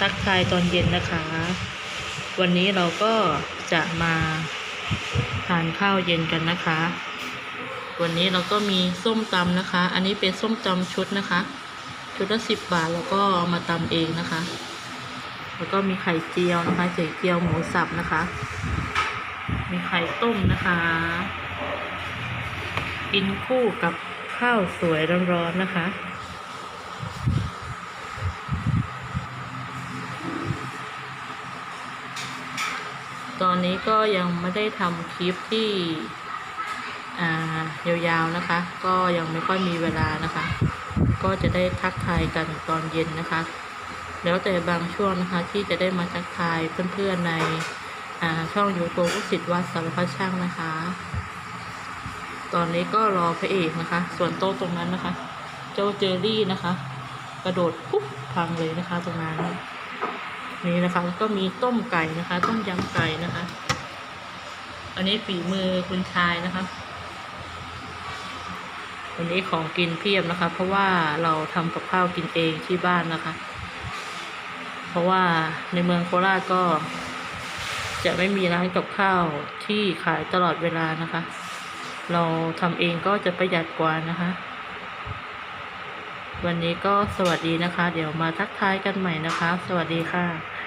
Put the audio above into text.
ทักทายตอนเย็นนะคะ วันนี้เราก็จะมาทานข้าวเย็นกันนะคะ วันนี้เราก็มีส้มตำนะคะ อันนี้เป็นส้มตำชุดนะคะ ชุดละสิบบาทแล้วก็เอามาตำเองนะคะ แล้วก็มีไข่เจียวนะคะไข่เจียวหมูสับนะคะ มีไข่ต้มนะคะ กินคู่กับข้าวสวยร้อนๆนะคะ ตอนนี้ก็ยังไม่ได้ทำคลิปที่ยาวๆนะคะ ก็ยังไม่ค่อยมีเวลานะคะ ก็จะได้ทักทายกันตอนเย็นนะคะ แล้วแต่บางช่วงนะคะที่จะได้มาทักทายเพื่อนๆในช่องยูทูบสิทธิ์วัดสารพัดช่างนะคะ ตอนนี้ก็รอพระเอกนะคะ ส่วนโต๊ะตรงนั้นนะคะ เจ้าเจอรี่นะคะ กระโดดปุ๊บพังเลยนะคะตรงนั้น นี่นะคะ ก็มีต้มไก่นะคะ ต้มยำไก่นะคะ อันนี้ฝีมือคุณชายนะคะวันนี้ของกินเพียบนะคะ เพราะว่าเราทำกับข้าวกินเองที่บ้านนะคะ เพราะว่าในเมืองโคราชก็ จะไม่มีร้านกับข้าวที่ขายตลอดเวลานะคะ เราทำเองก็จะประหยัดกว่านะคะ วันนี้ก็สวัสดีนะคะ เดี๋ยวมาทักทายกันใหม่นะคะ สวัสดีค่ะ